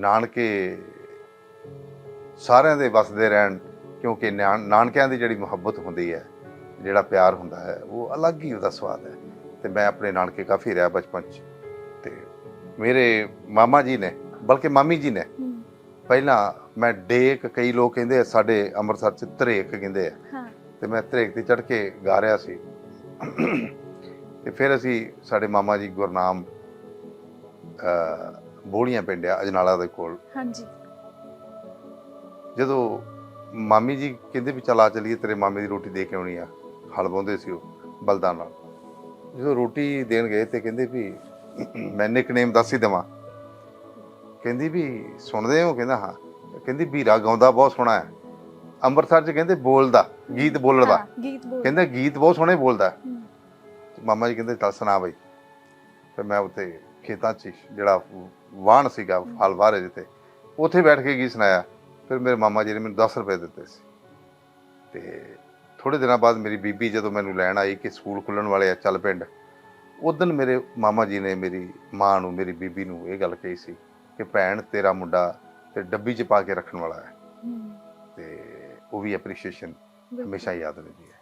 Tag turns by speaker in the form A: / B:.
A: ਨਾਨਕੇ ਸਾਰਿਆਂ ਦੇ ਵਸਦੇ ਰਹਿਣ ਕਿਉਂਕਿ ਨਾਨ- ਨਾਨਕਿਆਂ ਦੀ ਜਿਹੜੀ ਮੁਹੱਬਤ ਹੁੰਦੀ ਹੈ ਜਿਹੜਾ ਪਿਆਰ ਹੁੰਦਾ ਹੈ ਉਹ ਅਲੱਗ ਹੀ ਉਹਦਾ ਸਵਾਦ ਹੈ। ਤੇ ਮੈਂ ਆਪਣੇ ਨਾਨਕੇ ਕਾਫੀ ਰਿਹਾ ਬਚਪਨ 'ਚ। ਤੇ ਮੇਰੇ ਮਾਮਾ ਜੀ ਨੇ ਬਲਕਿ ਮਾਮੀ ਜੀ ਨੇ ਪਹਿਲਾਂ ਮੈਂ ਡੇਕ ਕਈ ਲੋਕ ਕਹਿੰਦੇ ਸਾਡੇ ਅੰਮ੍ਰਿਤਸਰ 'ਚ ਧਰੇਕ ਕਹਿੰਦੇ ਆ।
B: ਹਾਂ।
A: ਤੇ ਮੈਂ ਧਰੇਕ ਤੇ ਚੜ ਕੇ ਗਾ ਰਿਹਾ ਸੀ। ਤੇ ਫਿਰ ਅਸੀਂ ਸਾਡੇ ਮਾਮਾ ਜੀ ਗੁਰਨਾਮ ਬੋਲੀਆਂ ਪਿੰਡ ਆ ਅਜਨਾਲਾ ਦੇ ਕੋਲ।
B: ਹਾਂਜੀ।
A: ਜਦੋਂ ਮਾਮੀ ਜੀ ਕਹਿੰਦੇ ਵੀ ਚਲਾ ਚਲੀਏ ਤੇਰੇ ਮਾਮੇ ਦੀ ਰੋਟੀ ਦੇ ਕੇ ਆਉਣੀ ਆ। ਹਲ ਪਾਉਂਦੇ ਸੀ ਉਹ ਬਲਦਾਂ ਨਾਲ। ਜਦੋਂ ਰੋਟੀ ਦੇਣ ਗਏ ਤੇ ਕਹਿੰਦੇ ਵੀ ਮੈਂ ਨਿਕਨੇਮ ਦੱਸ ਹੀ ਦੇਵਾਂ। ਕਹਿੰਦੀ ਵੀ ਸੁਣਦੇ ਹੋ? ਕਹਿੰਦਾ ਹਾਂ। ਕਹਿੰਦੀ ਵੀਰਾ ਗਾਉਂਦਾ ਬਹੁਤ ਸੋਹਣਾ ਹੈ। ਅੰਮ੍ਰਿਤਸਰ ਚ ਕਹਿੰਦੇ ਬੋਲਦਾ ਗੀਤ ਬੋਲਣ ਦਾ
B: ਹਾਂ, ਗੀਤ ਬੋਲ
A: ਕਹਿੰਦਾ ਗੀਤ ਬਹੁਤ ਸੋਹਣੇ ਬੋਲਦਾ। ਮਾਮਾ ਜੀ ਕਹਿੰਦੇ ਚੱਲ ਸੁਣਾ ਬਈ। ਫਿਰ ਮੈਂ ਉੱਥੇ ਖੇਤਾਂ 'ਚ ਜਿਹੜਾ ਵਾਹਣ ਸੀਗਾ ਹਲ ਵਾਰੇ ਜਿੱਥੇ ਉੱਥੇ ਬੈਠ ਕੇ ਗੀਤ ਸੁਣਾਇਆ। ਫਿਰ ਮੇਰੇ ਮਾਮਾ ਜੀ ਨੇ ਮੈਨੂੰ 10 ਰੁਪਏ ਦਿੱਤੇ ਸੀ। ਤੇ ਥੋੜੇ ਦਿਨਾਂ ਬਾਅਦ ਮੇਰੀ ਬੀਬੀ ਜਦੋਂ ਮੈਨੂੰ ਲੈਣ ਆਈ ਕਿ ਸਕੂਲ ਖੁੱਲਣ ਵਾਲੇ ਆ ਚੱਲ ਪਿੰਡ ਉਦੋਂ ਮੇਰੇ ਮਾਮਾ ਜੀ ਨੇ ਮੇਰੀ ਮਾਂ ਨੂੰ ਮੇਰੀ ਬੀਬੀ ਨੂੰ ਇਹ ਗੱਲ ਕਹੀ ਸੀ ਕਿ ਭੈਣ ਤੇਰਾ ਮੁੰਡਾ ਤੇ ਡੱਬੀ 'ਚ ਪਾ ਕੇ ਰੱਖਣ ਵਾਲਾ ਹੈ। ਤੇ ਉਹ ਵੀ ਐਪਰੀਸ਼ੀਏਸ਼ਨ। ਹਮੇਸ਼ਾ ਯਾਦ ਰਹਿੰਦੀ ਹੈ।